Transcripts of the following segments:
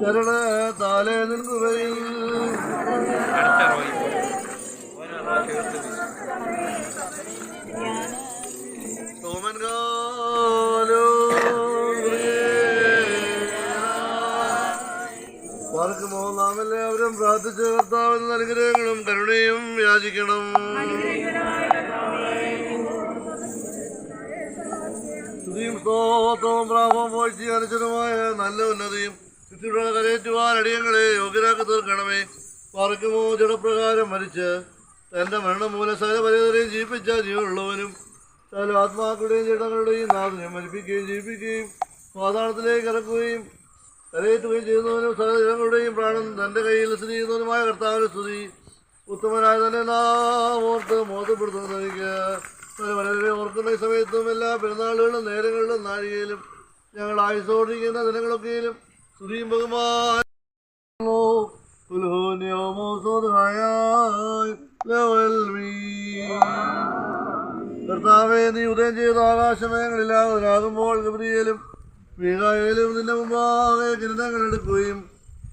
ചരണ താലേ നിൽക്കുകയിൽ. സോമൻകാലോ പാർക്കുമോ നാം എല്ലാവരും പ്രാർത്ഥിച്ച കർത്താവിന് അനുഗ്രഹങ്ങളും കരുണയും യാചിക്കണം. സ്തോത്രവും പ്രാപവും പോഴ്ച അനുസരമായ നല്ല ഉന്നതിയും ചുറ്റിലുള്ള കരയേറ്റുവാൻ അടിയങ്ങളെ യോഗ്യരാക്കി തീർക്കണമേ പാർക്കുമോ ജഡപ്രകാരം മരിച്ച് തന്റെ മരണം മൂലം സകല പരിതരെയും ജീവിപ്പിച്ച ജീവനുള്ളവനും സകല ആത്മാക്കളുടെയും ജഡങ്ങളുടെയും നാഥനെ മരിപ്പിക്കുകയും ജീവിപ്പിക്കുകയും പാതാളത്തിലേക്ക് ഇറക്കുകയും കരയേറ്റുകയും ചെയ്യുന്നവനും സകല ജനങ്ങളുടെയും പ്രാണൻ തന്റെ കയ്യിൽ സ്ഥിതി ചെയ്യുന്നവനുമായ കർത്താവിന്റെ സ്തുതി. ഉത്തമനായ തന്നെ നാം ഓർത്ത് വളരെ ഓർക്കുന്ന സമയത്തും എല്ലാ പെരുന്നാളുകളിലും നേരങ്ങളിലും നാഴികയിലും ഞങ്ങൾ ആയുസോടിക്കുന്ന ദിനങ്ങളൊക്കെയിലും സ്തുതിയും ബഹുമാനോ കർത്താവെ നീ ഉദയം ചെയ്ത ആകാശമയങ്ങളില്ലാതാകുമ്പോൾ ഗബ്രിയേലും മീകായേലും നിന്റെ മുമ്പാകെ കിരണങ്ങൾ എടുക്കുകയും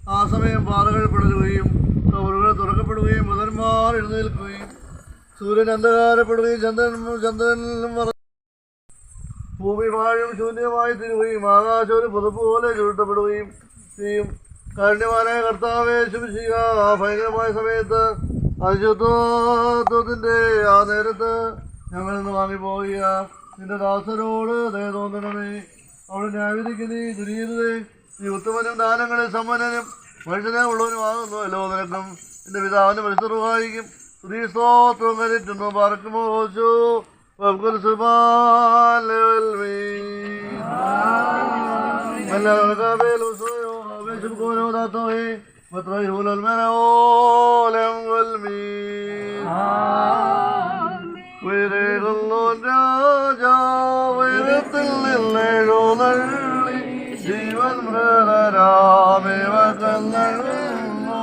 ആ സമയം പാറകൾ പിടരുകയും കവറുകൾ തുറക്കപ്പെടുകയും ബുധന്മാർ എഴുന്നേൽക്കുകയും സൂര്യൻ അന്ധകാരപ്പെടുകയും ചന്ദ്രൻ ചന്ദ്രനിലും ഭൂമി വാഴും ശൂന്യമായി തീരുകയും ആകാശം ഒരു പുതപ്പ് പോലെ ചുരുട്ടപ്പെടുകയും ചെയ്യും. കാരുണ്യവാനായ കർത്താവെ ശുഭിക്കുക ആ ഭയങ്കരമായ സമയത്ത് അശുദ്ധത്വത്തിന്റെ ആ നേരത്ത് ഞങ്ങൾ ഇന്ന് വാങ്ങിപ്പോവുക നിന്റെ ദാസരോട് ദയ തോന്നണമേ. അവിടെ ന്യായവിധിക്ക് നീ ദുരീതയെ നീ ഉത്തമനും ദാനങ്ങളെ സമ്പന്നനും മനുഷ്യനെ ഉള്ളവനുമാകുന്നുവല്ലോ നിനക്കും എന്റെ നിന്റെ പിതാവിന് സ്ത്രീ സ്ത്രീസ്തോത്രം കരുറ്റുന്നു പറക്കുമോ ഓശോ وابقل سبحان للمين من لا قابل وصيو بيشبكون وضعطوه وطريه للمنعول والمين ويريغ الله രാജാ ഉയരത്തിൽ നിന്നെഴുന്നള്ളി ജീവൻ മൃതരാമേവ കന്നഴുന്നു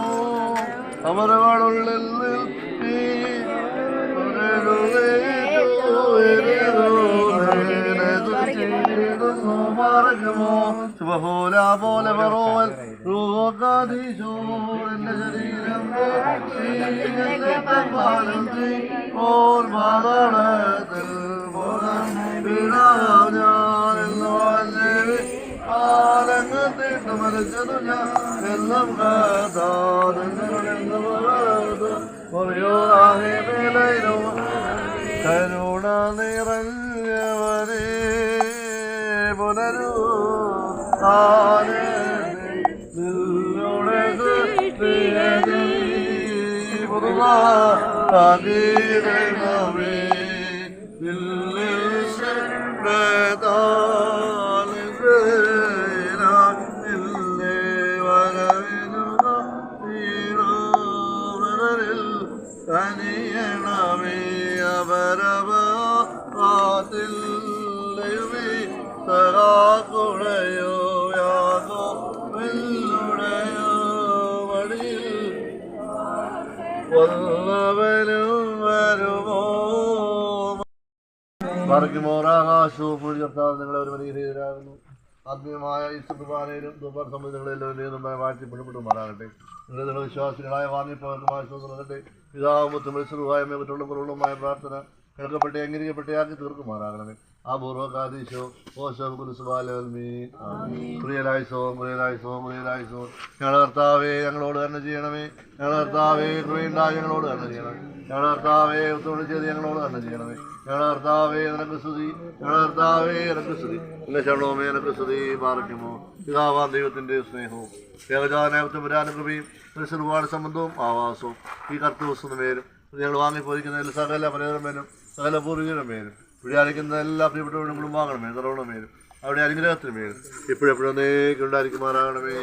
അമരവാളുള്ളിൽ ശുഭഹോല പോലെ പറോവൽ രൂപകാതീശോ ശരീരം ഓർ വീണാം ഞാൻ എന്ന് പറഞ്ഞ് ആരംഗത്തിട്ട് മരിച്ചതു ഞാൻ എല്ലാം കഥാതെന്ന് പറയോറാകെ മേലോ കരുണ നിന്നോടെ പുതുതാകീരണമേ കനിയണമേ അപരവാത്തിൽ വല്ലവനും വരുമോ മറക്കുമോറാകാശവും കർത്താവ് നിങ്ങളെ ഒരു വലിയ രീതിയിലാകുന്നു. ആത്മീയമായ ഈ സുഖമാനയിലും ദുബാർ സംബന്ധികളെല്ലാം വാഴ്ത്തി പിടിപെടുമാറാകട്ടെ നിങ്ങളുടെ നിങ്ങളുടെ വിശ്വാസികളായ വാങ്ങിപ്പവർക്കുമായ സ്വന്തമാകട്ടെ പിതാവുമത്തും മത്സരവുമായ മറ്റുള്ള കുറവുകളുമായ പ്രാർത്ഥന. കേൾക്കപ്പെട്ട് അംഗീകരിക്കപ്പെട്ടയാക്കി തീർക്കുമാറാകണമേ. ആ പൂർവകാദീശോ ഓശോ കുലുസുബാലമീ പ്രിയലായിസോ പ്രിയലായിസോ പ്രിയലായിസോ ഞങ്ങളുടെ കർത്താവേ ഞങ്ങളോട് തന്നെ ചെയ്യണമേ. ഞങ്ങളുടെ കർത്താവേ കൃപയുണ്ടായി ഞങ്ങളോട് തന്നെ ചെയ്യണമേ. ഞങ്ങളുടെ കർത്താവേ ഒത്തുകൊണ്ട് ചെയ്ത് ഞങ്ങളോട് തന്നെ ചെയ്യണമേ. ഞങ്ങളുടെ കർത്താവേ എനക്ക് സ്തുതി. ഞങ്ങളുടെ കർത്താവേ എനക്ക് സ്തുതി. എന്റെ ശരണവുമേ എനക്ക് സ്തുതി. പാർക്കുമോ പിതാവാം ദൈവത്തിന്റെ സ്നേഹവും ദേവജാനേവത്തും പുരാനുകൃപയും ഒരുപാട് സംബന്ധവും ആവാസവും ഈ കർത്തവസ്തുന്ന പേരും ഞങ്ങൾ വാങ്ങിപ്പോയിരിക്കുന്ന എല്ലാ സകല പേരും സകല പൂർവികരുടെ പേരും. ഇവിടെ അറിയിക്കുന്ന എല്ലാ പ്രിയപ്പെട്ടവരും കുടുംബാകണമേ തറവണമേരും അവിടെ അനുഗ്രഹത്തിന് എപ്പോഴും ഇപ്പോഴെപ്പോഴും ഉണ്ടായിരിക്കുമാറാകണമേ.